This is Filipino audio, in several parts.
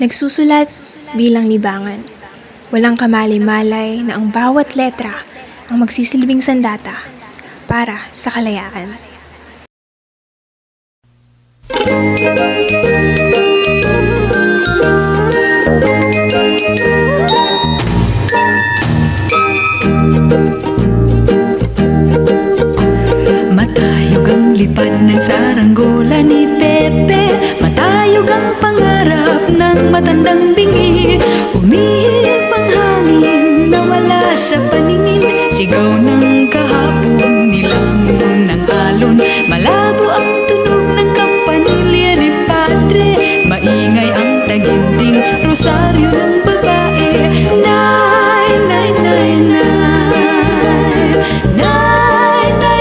Nagsusulat bilang libangan. Walang kamali-malay na ang bawat letra ang magsisilbing sandata para sa kalayaan. Matayog ang lipad ng saranggola ni Pepe Matayog ang ng matandang bingi Umihip ang hangin na wala sa paningin. Sigaw ng kahapon, nilamon ng alon. Malabo ang tunog ng kampanilya ni Padre. Maingay ang taginding rosaryo ng babae. Nay, nay, nay, nay. Nay, nay,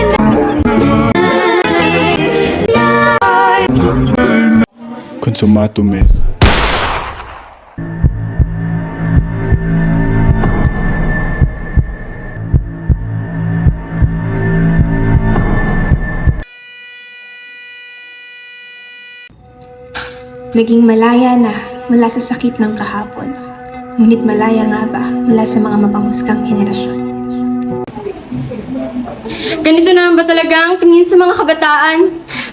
Naging malaya na mula sa sakit ng kahapon. Ngunit malaya nga ba mula sa mga mapanghusgang henerasyon? Ganito naman ba talaga ang tingin sa mga kabataan?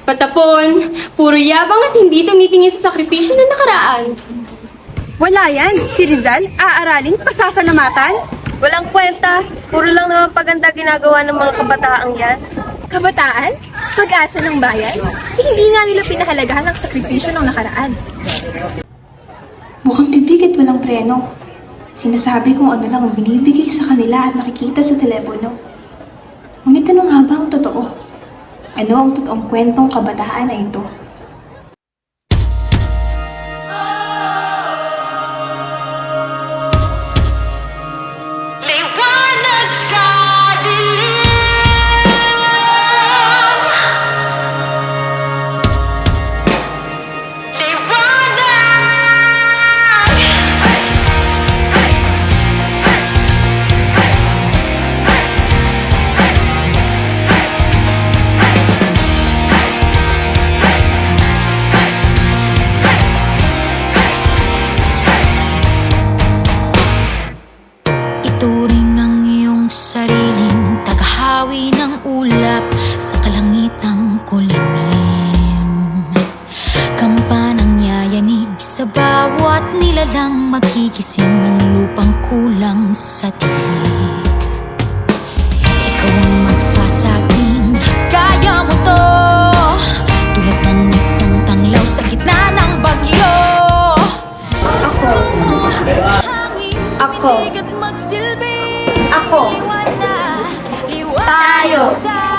Patapon, puro yabang at hindi tumitingin sa sakripisyo ng nakaraan. Wala yan. Si Rizal, aaralin, pasasalamatan. Walang kwenta. Puro lang naman paganda ginagawa ng mga kabataang yan. Kabataan? Pag-asa ng bayan? Eh, hindi nga nila pinahalagahan ang sakripisyo ng nakaraan. Mukhang bibig walang preno. Sinasabi kung ano lang ang binibigay sa kanila at nakikita sa telepono. Ngunit ano nga ba ang totoo? Ano ang totoong kwentong kabataan na ito? Nilalang magigising ng lupang kulang sa tilig. Ikaw ang magsasabing, kaya mo to Tulad ng isang tanglaw sa gitna ng bagyo Ako Ako. Ako. Tayo.